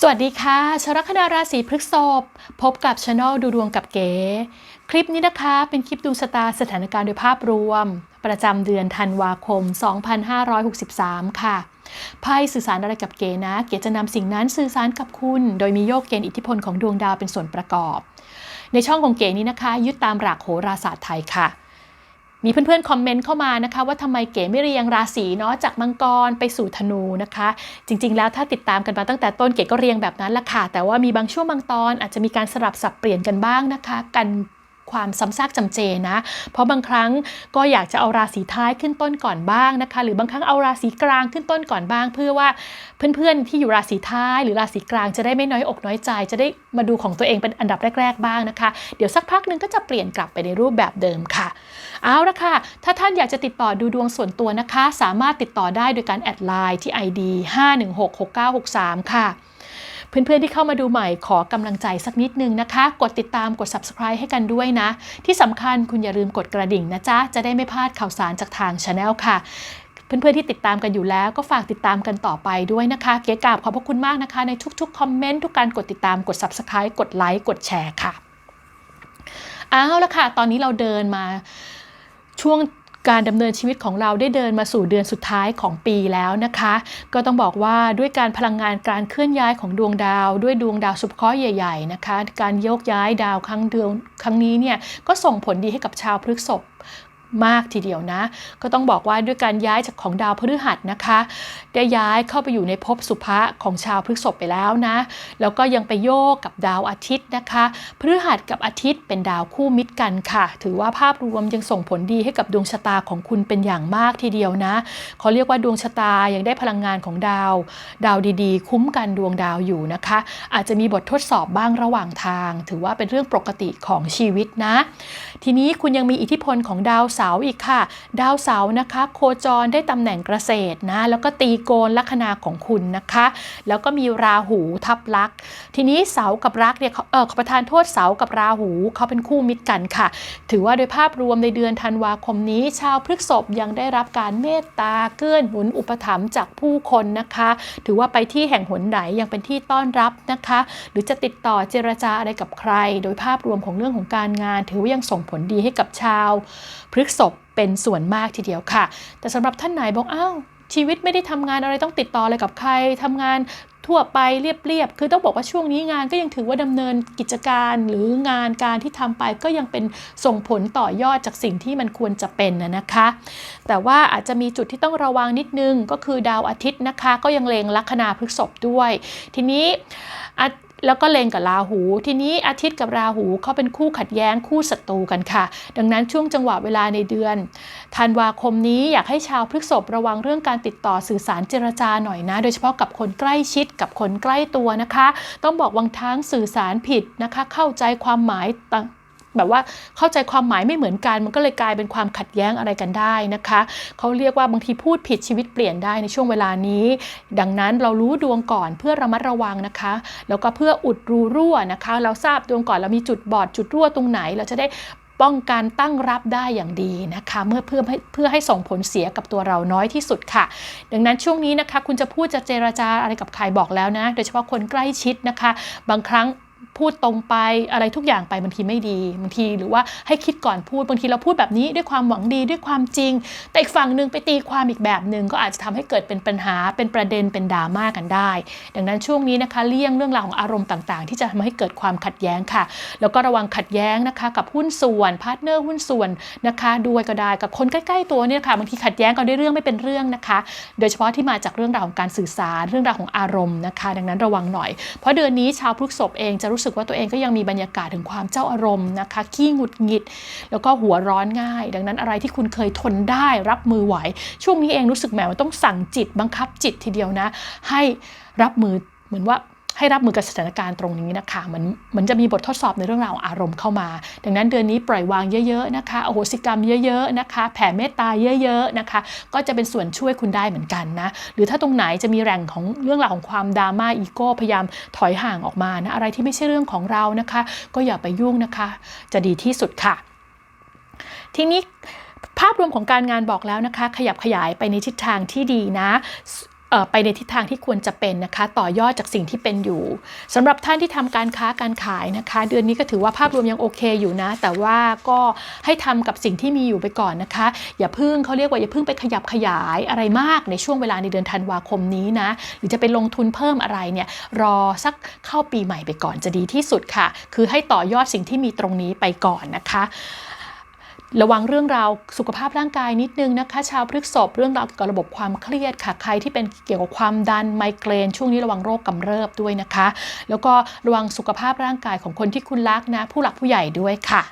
สวัสดีค่ะชาวลัคนาราศีพฤษภพบกับช anel ดูดวงกับเก๋ คลิปนี้นะคะเป็นคลิปดูสตาสถานการณ์โดยภาพรวม ประจำเดือนธันวาคม 2563 ค่ะ ไพ่สื่อสารอะไรกับเก๋นะ เก๋จะนำสิ่งนั้นสื่อสารกับคุณ โดยมีโยกเกณฑ์อิทธิพลของดวงดาวเป็นส่วนประกอบ ในช่องของเก๋นี้นะคะ ยึดตามหลักโหราศาสตร์ไทยค่ะ มีเพื่อนๆคอมเมนต์เข้ามานะคะ ว่าทำไมเก๋ไม่เรียงราศีเนาะจากมังกรไปสู่ธนูนะคะ จริงๆ แล้วถ้าติดตามกันมาตั้งแต่ต้นเก๋ก็เรียงแบบนั้นละค่ะแต่ว่ามีบางช่วงบางตอนอาจจะมีการสลับสับเปลี่ยนกันบ้างนะคะ กัน ความซ้ำซากจำเจนะ เพราะบางครั้งก็อยากจะเอาราศีท้ายขึ้นต้นก่อนบ้างนะคะ หรือบางครั้งเอาราศีกลางขึ้นต้นก่อนบ้าง เพื่อว่าเพื่อนๆที่อยู่ราศีท้าย หรือราศีกลางจะได้ไม่น้อยอกน้อยใจ จะได้มาดูของตัวเองเป็นอันดับแรก ๆ บ้างนะคะ เดี๋ยวสักพักหนึ่งก็จะเปลี่ยนกลับไปในรูปแบบเดิมค่ะ เอาละค่ะ ถ้าท่านอยากจะติดต่อดูดวงส่วนตัวนะคะ สามารถติดต่อได้โดยการแอดไลน์ที่ ID 5166963 ค่ะ เพื่อนๆที่เข้ามาดูใหม่ขอกำลังใจสักนิดนึงนะคะ กดติดตามกด subscribe ให้กันด้วยนะ ที่สำคัญคุณอย่าลืมกดกระดิ่งนะจ๊ะ จะได้ไม่พลาดข่าวสารจากทาง Channel ค่ะเพื่อนๆที่ติดตามกันอยู่แล้วก็ฝากติดตามกันต่อไปด้วยนะคะ เก๋กราบขอบพระคุณมากนะคะ ในทุกๆคอมเมนต์ทุกการกดติดตามกด subscribe กดไลค์กดแชร์ค่ะเอาละค่ะ ตอนนี้เราเดินมาช่วง การดำเนินชีวิตของเราได้เดินมาสู่เดือนสุดท้ายของปีแล้วนะคะ ก็ต้องบอกว่าด้วยการพลังงานการเคลื่อนย้ายของดวงดาว ด้วยดวงดาวสุภเคราะห์ใหญ่ ๆ นะคะ การโยกย้ายดาวครั้งเดือนครั้งนี้เนี่ยก็ส่งผลดีให้กับชาวพฤกษภ มากทีเดียวนะ ก็ต้องบอกว่าด้วยการย้ายจากของดาวพฤหัสนะคะ ได้ย้ายเข้าไปอยู่ในภพสุภะของชาวพฤกษภไปแล้วนะ แล้วก็ยังไปโยกกับดาวอาทิตย์นะคะ พฤหัสกับอาทิตย์เป็นดาวคู่มิตรกันค่ะ ถือว่าภาพรวมยังส่งผลดีให้กับดวงชะตาของคุณเป็นอย่างมากทีเดียวนะเขาเรียกว่าดวงชะตายังได้พลังงานของดาว ดาวดีๆ คุ้มกันดวงดาวอยู่นะคะ อาจจะมีบททดสอบบ้างระหว่างทาง ถือว่าเป็นเรื่องปกติของชีวิตนะ ทีนี้คุณยังมีอิทธิพลของดาวเสาร์อีกค่ะ ดาวเสาร์นะคะ โคจรได้ตำแหน่งเกษตรนะแล้วก็ตีโกนลัคนาของคุณนะคะ แล้วก็มีราหูทับลัก ทีนี้เสาร์กับรักเนี่ยเออขอประทานโทษเสาร์กับราหูเขาเป็นคู่มิตรกันค่ะ ถือว่าโดยภาพรวมในเดือนธันวาคมนี้ ชาวพฤกษภยังได้รับการเมตตาเกื้อหนุนอุปถัมภ์จากผู้คนนะคะ ถือว่าไปที่แห่งหนไหนยังเป็นที่ต้อนรับนะคะ หรือจะติดต่อเจรจาอะไรกับใคร โดยภาพรวมของเรื่องของการงาน ถือว่ายังส่งผลดีให้กับชาวพฤษภเป็นส่วนมากทีเดียวค่ะ แต่สำหรับท่านไหนบอกอ้าวชีวิตไม่ได้ทำงานอะไรต้องติดต่ออะไรกับใครทำงานทั่วไปเรียบๆ คือต้องบอกว่าช่วงนี้งานก็ยังถือว่าดำเนินกิจการหรืองานการที่ทำไปก็ยังเป็นส่งผลต่อยอดจากสิ่งที่มันควรจะเป็นนะนะคะ แต่ว่าอาจจะมีจุดที่ต้องระวังนิดนึงก็คือดาวอาทิตย์นะคะ ก็ยังเลงลัคนาพฤกษภด้วย ทีนี้ แล้วก็เลงกับราหู ทีนี้อาทิตย์กับราหูเขาเป็นคู่ขัดแย้งคู่ศัตรูกันค่ะ ดังนั้นช่วงจังหวะเวลาในเดือนธันวาคมนี้อยากให้ชาวพฤกษภระวังเรื่องการติดต่อสื่อสารเจรจาหน่อยนะ โดยเฉพาะกับคนใกล้ชิดกับคนใกล้ตัวนะคะ ต้องบอกวังทั้งสื่อสารผิดนะคะ เข้าใจความหมายต่าง แบบว่าเข้าใจความหมายไม่เหมือนกัน มันก็เลยกลายเป็นความขัดแย้งอะไรกันได้นะคะเขาเรียกว่าบางทีพูดผิดชีวิตเปลี่ยนได้ในช่วงเวลานี้ ดังนั้นเรารู้ดวงก่อนเพื่อระมัดระวังนะคะ แล้วก็เพื่ออุดรูรั่วนะคะ เราทราบดวงก่อนเรามีจุดบอดจุดรั่วตรงไหน เราจะได้ป้องกันตั้งรับได้อย่างดีนะคะ เมื่อเพื่อให้เพื่อให้ส่งผลเสียกับตัวเราน้อยที่สุดค่ะ ดังนั้นช่วงนี้นะคะ คุณจะพูดจะเจรจาอะไรกับใครบอกแล้วนะ โดยเฉพาะคนใกล้ชิดนะคะ บางครั้ง พูดตรงไปอะไรทุกอย่างไปบางทีไม่ดีบางทีหรือว่าให้คิดก่อนพูดบางทีเราพูดแบบนี้ด้วยความหวังดีด้วยความจริง แต่อีกฝั่งหนึ่งไปตีความอีกแบบหนึ่งก็อาจจะทำให้เกิดเป็นปัญหาเป็นประเด็นเป็นดราม่ากันได้ ดังนั้นช่วงนี้นะคะเลี่ยงเรื่องราวของอารมณ์ต่างๆ ที่จะทำให้เกิดความขัดแย้งค่ะ แล้วก็ระวังขัดแย้งนะคะ กับหุ้นส่วนพาร์ทเนอร์หุ้นส่วนนะคะด้วยก็ได้กับคนใกล้ๆตัวเนี่ยค่ะบางทีขัดแย้งกันด้วยเรื่องไม่เป็นเรื่องนะคะ โดยเฉพาะที่มาจากเรื่องราวของการสื่อสารเรื่องราวของอารมณ์นะคะ ดังนั้นระวังหน่อย เพราะเดือนนี้ชาวพฤษภเองจะรู้สึกว่าตัวเองก็ยังมีบรรยากาศถึงความเจ้าอารมณ์นะคะขี้หงุดหงิด แล้วก็หัวร้อนง่าย ดังนั้นอะไรที่คุณเคยทนได้รับมือไหว ช่วงนี้เองรู้สึกแหมว่าต้องสั่งจิตบังคับจิตทีเดียวนะ ให้รับมือเหมือนว่า ให้รับมือกับสถานการณ์ตรงนี้นะคะมันมันจะมีบททดสอบในเรื่องราวอารมณ์เข้ามา ดังนั้นเดือนนี้ปล่อยวางเยอะๆนะคะอโหสิกรรมเยอะๆนะคะ แผ่เมตตาเยอะๆนะคะ ก็จะเป็นส่วนช่วยคุณได้เหมือนกันนะหรือถ้าตรงไหนจะมีแหล่งของเรื่องราวของความดราม่าอีโก้พยายามถอยห่างออกมานะอะไรที่ไม่ใช่เรื่องของเรานะคะ ก็อย่าไปยุ่งนะคะ จะดีที่สุดค่ะ ทีนี้ภาพรวมของการงานบอกแล้วนะคะ ขยับขยายไปในทิศทางที่ดีนะ ไปในทิศทางที่ควรจะเป็นนะคะ ต่อยอดจากสิ่งที่เป็นอยู่สำหรับท่านที่ทำการค้าการขายนะคะ เดือนนี้ก็ถือว่าภาพรวมยังโอเคอยู่นะ แต่ว่าก็ให้ทำกับสิ่งที่มีอยู่ไปก่อนนะคะ อย่าพึ่งเขาเรียกว่าอย่าพึ่งไปขยับขยายอะไรมากในช่วงเวลาในเดือนธันวาคมนี้นะ หรือจะไปลงทุนเพิ่มอะไรเนี่ยรอสักเข้าปีใหม่ไปก่อนจะดีที่สุดค่ะ คือให้ต่อยอดสิ่งที่มีตรงนี้ไปก่อนนะคะ ระวังเรื่องราวสุขภาพร่างกายนิดนึงนะคะ ชาวพฤกษบเรื่องราวเกี่ยวกับระบบความเครียดค่ะ ใครที่เป็นเกี่ยวกับความดันไมเกรน ช่วงนี้ระวังโรคกำเริบด้วยนะคะ แล้วก็ระวังสุขภาพร่างกายของคนที่คุณรักนะ ผู้หลักผู้ใหญ่ด้วยค่ะ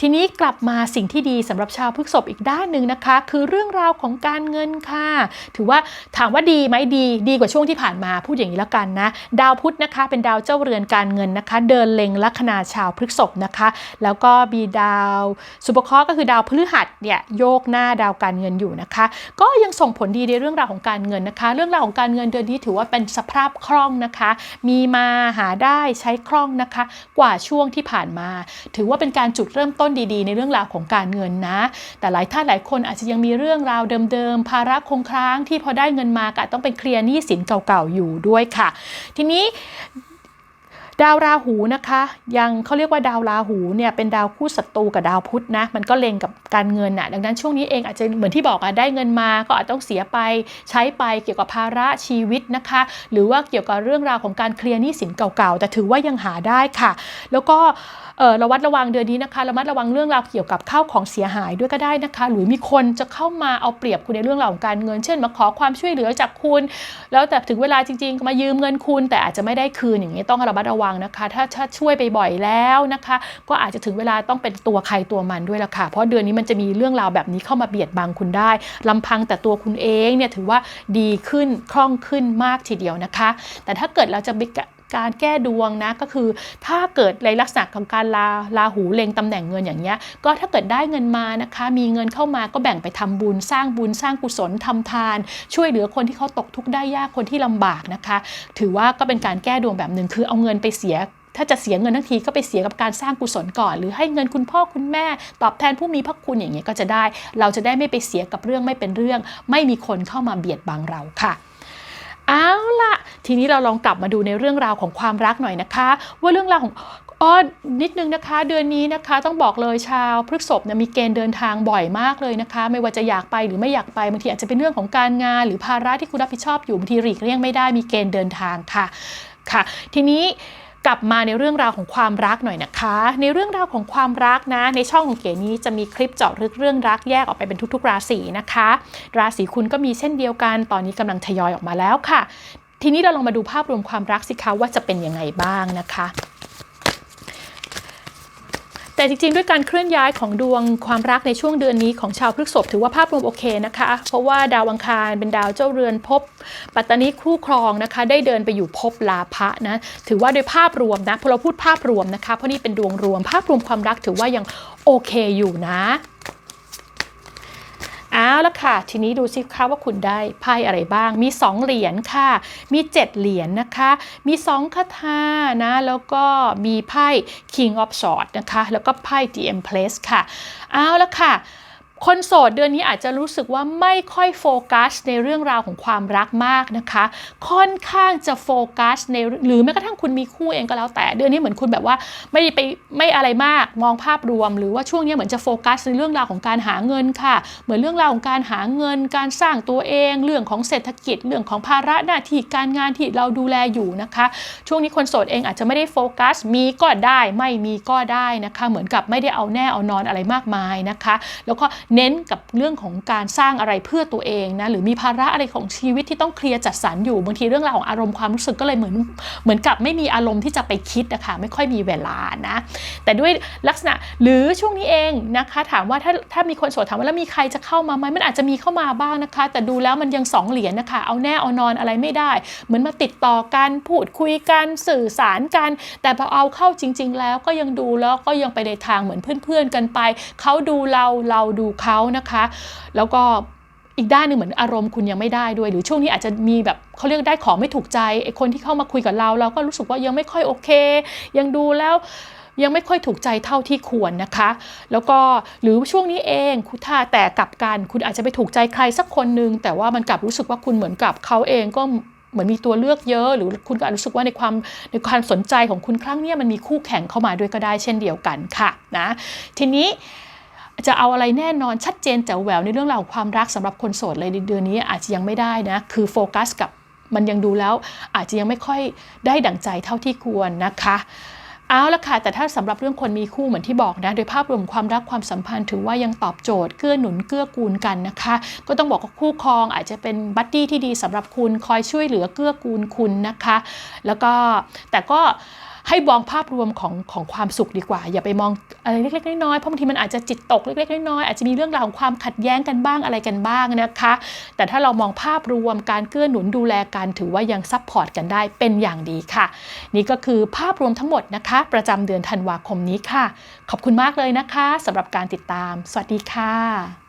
ทีนี้กลับมาสิ่งที่ดีสำหรับชาวพฤกษบอีกด้านหนึ่งนะคะ คือเรื่องราวของการเงินค่ะ ถือว่าถามว่าดีไหมดี ดีกว่าช่วงที่ผ่านมาพูดอย่างนี้แล้วกันนะ ดาวพุธนะคะ เป็นดาวเจ้าเรือนการเงินนะคะ เดินเล็งลัคนาชาวพฤกษบนะคะ แล้วก็มีดาวสุภเคราะห์ก็คือดาวพฤหัสเนี่ยโยกหน้าดาวการเงินอยู่นะคะ ก็ยังส่งผลดีในเรื่องราวของการเงินนะคะ เรื่องราวของการเงินเดือนนี้ถือว่าเป็นสภาพคล่องนะคะ มีมาหาได้ใช้คล่องนะคะ กว่าช่วงที่ผ่านมา ถือว่าเป็นการจุดเริ่มต้นดีๆ ในเรื่องราวของการเงินนะ แต่หลายท่านหลายคนอาจจะยังมีเรื่องราวเดิมๆ ภาระคงค้างที่พอได้เงินมาก็ต้องเป็นเคลียร์หนี้สินเก่าๆอยู่ด้วยค่ะ ทีนี้ ดาวราหูนะคะ ยังเขาเรียกว่าดาวราหูเนี่ยเป็นดาวคู่ศัตรูกับดาวพุธนะ มันก็เล็งกับการเงินน่ะดังนั้นช่วงนี้เองอาจจะเหมือนที่บอกอะได้เงินมาก็อาจต้องเสียไปใช้ไปเกี่ยวกับภาระชีวิตนะคะ หรือว่าเกี่ยวกับเรื่องราวของการเคลียร์หนี้สินเก่าๆ แต่ถือว่ายังหาได้ค่ะ แล้วก็เออระวัดระวังเดือนนี้นะคะระมัดระวังเรื่องราวเกี่ยวกับข้าวของเสียหายด้วยก็ได้นะคะ หรือมีคนจะเข้ามาเอาเปรียบคุณในเรื่องราวของการเงิน เช่นมาขอความช่วยเหลือจากคุณ แล้วแต่ถึงเวลาจริง ๆ มายืมเงินคุณ แต่อาจจะไม่ได้คืนอย่างนี้ต้องระมัดระวังนะคะ ถ้าถ้าช่วยไปบ่อยแล้วนะคะ ก็อาจจะถึงเวลาต้องเป็นตัวใครตัวมันด้วยละค่ะ เพราะเดือนนี้มันจะมีเรื่องราวแบบนี้เข้ามาเบียดบังคุณได้ลำพังแต่ตัวคุณเองเนี่ยถือว่าดีขึ้นคล่องขึ้นมากทีเดียวนะคะ แต่ถ้าเกิดเราจะไป การแก้ดวงนะก็คือ ถ้าเกิดในลักษณะของการลาลาหูเล็งตำแหน่งเงินอย่างเงี้ยก็ถ้าเกิดได้เงินมานะคะ มีเงินเข้ามาก็แบ่งไปทำบุญ สร้างบุญสร้างกุศลทำทาน ช่วยเหลือคนที่เขาตกทุกข์ได้ยากคนที่ลำบากนะคะ ถือว่าก็เป็นการแก้ดวงแบบหนึ่งคือเอาเงินไปเสียถ้าจะเสียเงินทั้งทีก็ไปเสียกับการสร้างกุศลก่อน หรือให้เงินคุณพ่อคุณแม่ ตอบแทนผู้มีพระคุณอย่างเงี้ยก็จะได้ เราจะได้ไม่ไปเสียกับเรื่องไม่เป็นเรื่อง ไม่มีคนเข้ามาเบียดบังเราค่ะ เอาละทีนี้เราลองกลับมาดูในเรื่องราวของความรักหน่อยนะคะ ว่าเรื่องราวของอ้อนิดนึงนะคะเดือนนี้นะคะต้องบอกเลยชาวพฤกษภเนี่ยมีเกณฑ์เดินทางบ่อยมากเลยนะคะ ไม่ว่าจะอยากไปหรือไม่อยากไปบางทีอาจจะเป็นเรื่องของการงาน หรือภาระที่คุณรับผิดชอบอยู่บางทีหลีกเลี่ยงไม่ได้มีเกณฑ์เดินทางค่ะค่ะ ทีนี้ กลับมาในเรื่องราวของความรักหน่อยนะคะ ในเรื่องราวของความรักนะ ในช่องของเก๋นี้จะมีคลิปเจาะลึกเรื่องรักแยกออกไปเป็นทุก ๆ ราศีนะคะ ราศีคุณก็มีเช่นเดียวกันตอนนี้กำลังทยอยออกมาแล้วค่ะ ทีนี้เราลองมาดูภาพรวมความรักสิคะว่าจะเป็นยังไงบ้างนะคะ แต่จริงๆ ด้วยการเคลื่อนย้ายของดวงความรักในช่วงเดือนนี้ของชาวพฤษภถือว่าภาพรวมโอเคนะคะ เพราะว่าดาวอังคารเป็นดาวเจ้าเรือนพบ ปัตตานีคู่ครองนะคะ ได้เดินไปอยู่พบลาภะนะถือว่าโดยภาพรวมนะพอเราพูดภาพรวมนะคะเพราะนี่เป็นดวงรวม ภาพรวมความรักถือว่ายังโอเคอยู่นะ เอาละค่ะ ทีนี้ดูสิคะว่าคุณได้ไพ่อะไรบ้าง มี 2 เหรียญค่ะ มี 7 เหรียญนะคะ มี 2คาถานะ แล้วก็มีไพ่ King of Swords นะคะ แล้วก็ไพ่ The Empress ค่ะ เอาละค่ะ คนโสดเดือนนี้อาจจะรู้สึกว่าไม่ค่อยโฟกัสในเรื่องราวของความรักมากนะคะ ค่อนข้างจะโฟกัสในหรือแม้กระทั่งคุณมีคู่เองก็แล้วแต่เดือนนี้เหมือนคุณแบบว่าไม่ได้ไปไม่อะไรมากมองภาพรวม หรือว่าช่วงนี้เหมือนจะโฟกัสในเรื่องราวของการหาเงินค่ะ เหมือนเรื่องราวของการหาเงิน การสร้างตัวเอง เรื่องของเศรษฐกิจ เรื่องของภาระหน้าที่การงานที่เราดูแลอยู่นะคะ ช่วงนี้คนโสดเองอาจจะไม่ได้โฟกัสมีก็ได้ไม่มีก็ได้นะคะ เหมือนกับไม่ได้เอาแน่เอานอนอะไรมากมายนะคะ แล้วก็เน้นกับเรื่องของการสร้างอะไรเพื่อตัวเองนะหรือมีภาระอะไรของชีวิตที่ต้องเคลียร์จัดสรรอยู่บางทีเรื่องราวของอารมณ์ความรู้สึกก็เลยเหมือนเหมือนกับไม่มีอารมณ์ที่จะไปคิดนะคะไม่ค่อยมีเวลานะแต่ด้วยลักษณะหรือช่วงนี้เองนะคะถามว่าถ้าถ้ามีคนโสดถามว่าแล้วมีใครจะเข้ามาไหมมันอาจจะมีเข้ามาบ้างนะคะ แต่ดูแล้วมันยังสองเหรียญนะคะ เอาแน่เอานอนอะไรไม่ได้ เหมือนมาติดต่อกันพูดคุยกันสื่อสารกัน แต่พอเอาเข้าจริง ๆ แล้วก็ยังดูแล้วก็ยังไปในทางเหมือนเพื่อนๆกันไปเขาดูเราเราดูเขานะคะ แล้วก็อีกด้านหนึ่งเหมือนอารมณ์คุณยังไม่ได้ด้วย หรือช่วงนี้อาจจะมีแบบเขาเรียกได้ของไม่ถูกใจไอ้คนที่เข้ามาคุยกับเรา เราก็รู้สึกว่ายังไม่ค่อยโอเค ยังดูแล้วยังไม่ค่อยถูกใจเท่าที่ควรนะคะ แล้วก็หรือช่วงนี้เองคุณถ้าแต่กลับกัน คุณอาจจะไปถูกใจใครสักคนหนึ่งแต่ว่ามันกลับรู้สึกว่าคุณเหมือนกับเขาเองก็เหมือนมีตัวเลือกเยอะ หรือคุณก็รู้สึกว่าในความในความสนใจของคุณครั้งเนี้ยมันมีคู่แข่งเข้ามาด้วยก็ได้เช่นเดียวกันค่ะนะทีนี้ จะเอาอะไรแน่นอนชัดเจนแจ๋วแหววในเรื่องราวความรักสำหรับคนโสดเลยในเดือนนี้อาจจะยังไม่ได้นะ คือโฟกัสกับมันยังดูแล้วอาจจะยังไม่ค่อยได้ดั่งใจเท่าที่ควรนะคะเอาละค่ะ แต่ถ้าสำหรับเรื่องคนมีคู่เหมือนที่บอกนะ โดยภาพรวมความรักความสัมพันธ์ถือว่ายังตอบโจทย์เกื้อหนุนเกื้อกูลกันนะคะ ก็ต้องบอกว่าคู่ครองอาจจะเป็นบัดดี้ที่ดีสำหรับคุณคอยช่วยเหลือเกื้อกูลคุณนะคะ แล้วก็แต่ก็ ให้มองภาพรวมของของความสุขดีกว่า อย่าไปมองอะไรเล็กๆน้อยๆเพราะบางทีมันอาจจะจิตตกเล็กๆน้อยๆอาจจะมีเรื่องราวของความขัดแย้งกันบ้างอะไรกันบ้างนะคะ แต่ถ้าเรามองภาพรวมการเกื้อหนุนดูแลกันถือว่ายังซัพพอร์ตกันได้เป็นอย่างดีค่ะ นี่ก็คือภาพรวมทั้งหมดนะคะ ประจำเดือนธันวาคมนี้ค่ะ ขอบคุณมากเลยนะคะสำหรับการติดตาม สวัสดีค่ะ